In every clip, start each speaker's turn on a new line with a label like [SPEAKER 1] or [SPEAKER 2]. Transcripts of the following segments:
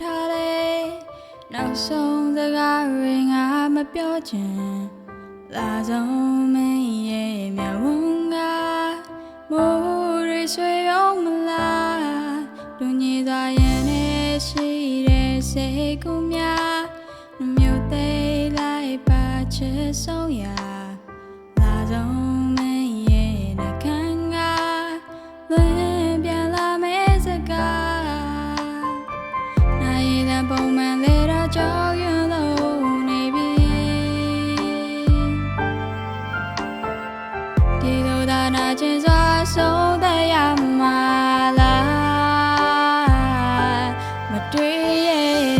[SPEAKER 1] ထားတယ်နောက်ဆုံးစကားတွေငါမပြောချင်လာဆုံးမင်းရဲ့မျက်ဝန်းကမိုးတွေဆွေအောင်မလားလူညီသာရင်နဲ့ရှိတဲ့စိတ်ကူးများနှမျိုးသေးလိုက်ပါချစ်ဆုံးရာ နာကျင်စွာဆုံးသက်ရမှာလားမတွေ့ရ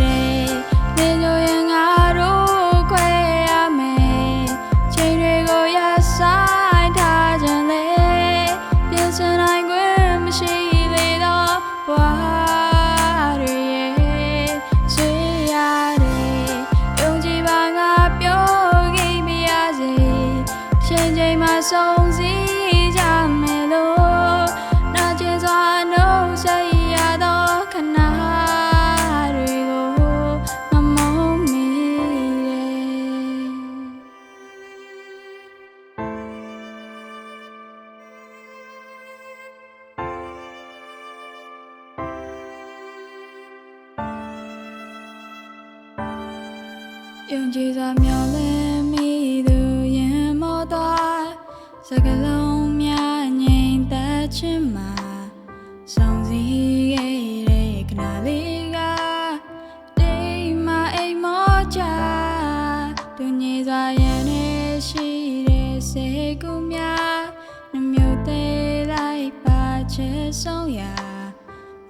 [SPEAKER 1] တဲ့နေလိုရင်ငါတို့ခွဲရမယ်ချိန်တွေကိုရဆိုင်ထားခြင်းလေပြင်ဆင်နိုင်ခွင့်မရှိလေတော့ဘဝတွေရဲ့ဆွေးရတယ်ယုံကြည်ပါငါပြောခဲ့ပြရစေရှင်ချိန်မှာဆုံး ယုံကြည်စွာမျှော်လင့်မိသူရင်မောသွားစကလုံးများငြိမ်သက်ခြင်းမှာဆောင်စည်းခဲ့တဲ့ခဏလေးကတိမ်မအိမ်မောချသူညည်စွာရင်နဲ့ရှိတဲ့စိတ်ကူးများနှမျိုးသေးလိုက်ပါချစ်ဆုံးရာ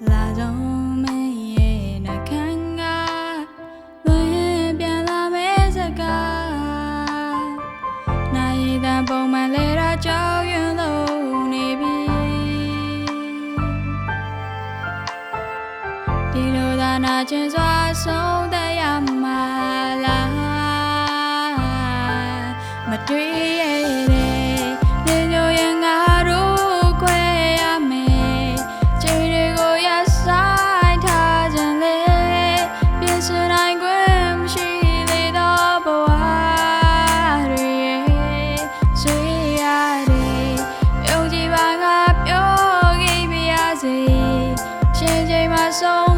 [SPEAKER 1] လာဆုံး နိုင်တဲ့ပုံမှန်လေတော့ကြောက်ရွံ့လို့နေပြီဒီလိုသာနာကျင်စွာဆုံးသက်ရမှာလားမတွေ့ရ ယုံ